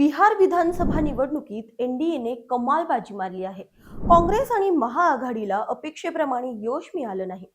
बिहार विधानसभा निवडणुकीत एनडीएने कमाल बाजी मारली आहे. काँग्रेस आणि महाआघाडीला अपेक्षेप्रमाणे यश मिळालं नाही.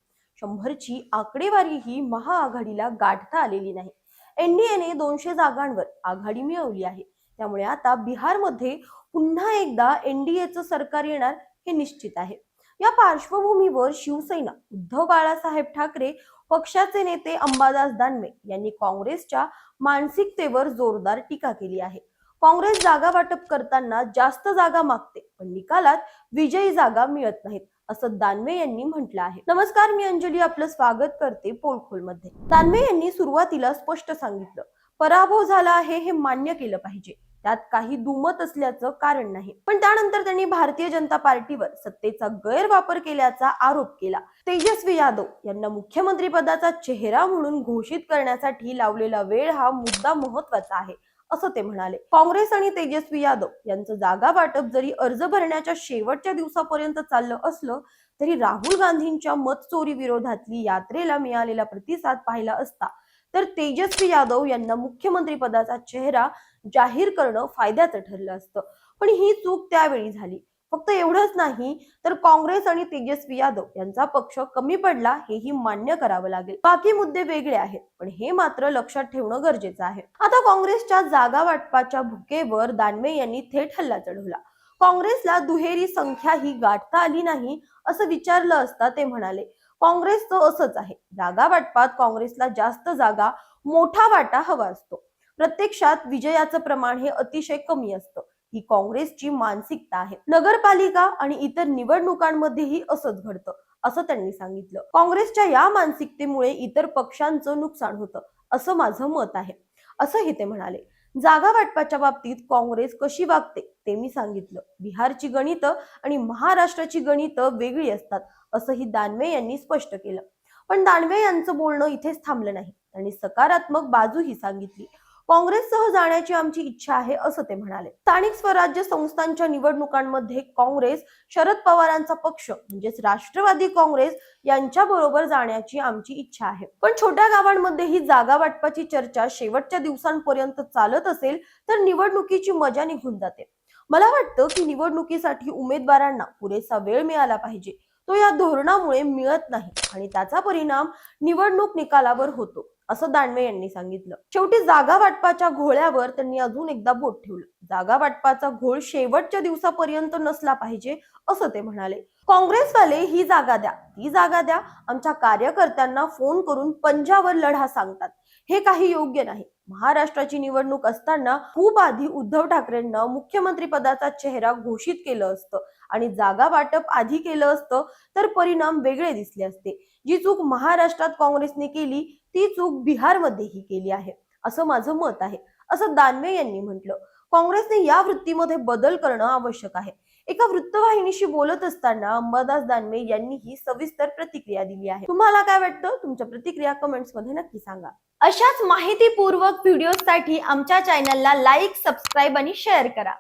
शंभरची आकडेवारी ही महाआघाडीला गाठता आलेली नाही. एनडीएने दोनशे जागांवर आघाडी मिळवली आहे. त्यामुळे आता बिहारमध्ये पुन्हा एकदा एनडीएचं सरकार येणार हे निश्चित आहे. या पार्श्वभूमीवर शिवसेना उद्धव बाळासाहेब ठाकरे पक्षाचे नेते अंबादास दानवे यांनी काँग्रेसच्या मानसिकतेवर जोरदार टीका केली आहे. काँग्रेस जागा वाटप करताना जास्त जागा मागते पण निकालात विजयी जागा मिळत नाहीत असं दानवे यांनी म्हटलं आहे. नमस्कार मी अंजली आपलं स्वागत करते पोलखोलमध्ये दानवे यांनी सुरुवातीला स्पष्ट सांगितलं पराभव झाला आहे हे मान्य केलं पाहिजे त्यात काही दुमत असल्याचं कारण नाही. पण त्यानंतर त्यांनी भारतीय जनता पार्टीवर सत्तेचा गैरवापर केल्याचा आरोप केला. तेजस्वी यादव यांना मुख्यमंत्री पदाचा चेहरा म्हणून घोषित करण्यासाठी लावलेला वेळ हा मुद्दा महत्त्वाचा आहे असं ते म्हणाले. काँग्रेस आणि तेजस्वी यादव यांचं जागा वाटप जरी अर्ज भरण्याच्या शेवटच्या दिवसापर्यंत चाललं असलं तरी राहुल गांधींच्या मत चोरी विरोधातली यात्रेला मिळालेला प्रतिसाद पाहिला असता तर तेजस्वी यादव यांना मुख्यमंत्री पदाचा चेहरा जाहीर करणं फायद्याचं ठरलं असतं. पण ही चूक त्यावेळी झाली. फक्त एवढंच नाही तर काँग्रेस आणि तेजस्वी यादव यांचा पक्ष कमी पडला हेही मान्य करावं लागेल. बाकी मुद्दे वेगळे आहेत पण हे मात्र लक्षात ठेवणं गरजेचं आहे. आता काँग्रेसच्या जागा वाटपाच्या भुकेवर दानवे यांनी थेट हल्ला चढवला. काँग्रेसला दुहेरी संख्या ही गाठता आली नाही असं विचारलं असता ते म्हणाले काँग्रेसचं असंच आहे. जागा वाटपात काँग्रेसला जास्त जागा मोठा वाटा हवा असतो. प्रत्यक्षात विजयाचं प्रमाण हे अतिशय कमी असतं. ही काँग्रेसची मानसिकता आहे. नगरपालिका आणि इतर निवडणुकांमध्येही असंच घडतं असं त्यांनी सांगितलं. काँग्रेसच्या या मानसिकतेमुळे इतर पक्षांचं नुकसान होतं असं माझं मत आहे. असंही ते म्हणाले. जागा वाटपाच्या बाबतीत काँग्रेस कशी वागते ते मी सांगितलं. बिहारची गणित आणि महाराष्ट्राची गणितं वेगळी असतात असंही दानवे यांनी स्पष्ट केलं. पण दानवे यांचं बोलणं इथेच थांबलं नाही. त्यांनी सकारात्मक बाजूही सांगितली. काँग्रेससह जाण्याची आमची इच्छा आहे असं ते म्हणाले. स्थानिक स्वराज्य संस्थांच्या निवडणुकांमध्ये काँग्रेस शरद पवारांचा पक्ष म्हणजेच राष्ट्रवादी काँग्रेस यांच्या बरोबर जाण्याची आमची इच्छा आहे. पण छोट्या गावांमध्ये ही जागा वाटपाची चर्चा शेवटच्या दिवसांपर्यंत चालत असेल तर निवडणुकीची मजा निघून जाते. मला वाटतं की निवडणुकीसाठी उमेदवारांना पुरेसा वेळ मिळाला पाहिजे. तो या धोरणामुळे मिळत नाही आणि त्याचा परिणाम निवडणूक निकालावर होतो असं दानवे यांनी सांगितलं. शेवटी जागा वाटपाच्या घोळ्यावर त्यांनी अजून एकदा बोट ठेवलं. जागा वाटपाचा घोळ शेवटच्या दिवसापर्यंत नसला पाहिजे असं ते म्हणाले. काँग्रेसवाले ही जागा द्या ती जागा द्या आमच्या कार्यकर्त्यांना फोन करून पंजावर लढा सांगतात. हे काही योग्य नाही. महाराष्ट्राची निवडणूक असताना खूप आधी उद्धव ठाकरेंना मुख्यमंत्री पदाचा चेहरा घोषित केलं असतं आणि जागा वाटप आधी केलं असतं तर परिणाम वेगळे दिसले असते. जी चूक महाराष्ट्रात काँग्रेसने केली ती चूक बिहारमध्येही केली आहे असं माझं मत आहे असं दानवे यांनी म्हटलं. काँग्रेसने या वृत्तीमध्ये बदल करणं आवश्यक आहे. एका वृत्तवाहिनीशी बोलत असताना अंबादास दानवे यांनी ही सविस्तर प्रतिक्रिया दिली आहे. तुम्हाला काय वाटतं? तुमच्या प्रतिक्रिया कमेंट्समध्ये नक्की सांगा. अशाच माहितीपूर्वक व्हिडिओसाठी आमच्या चॅनलला लाईक सबस्क्राईब आणि शेअर करा.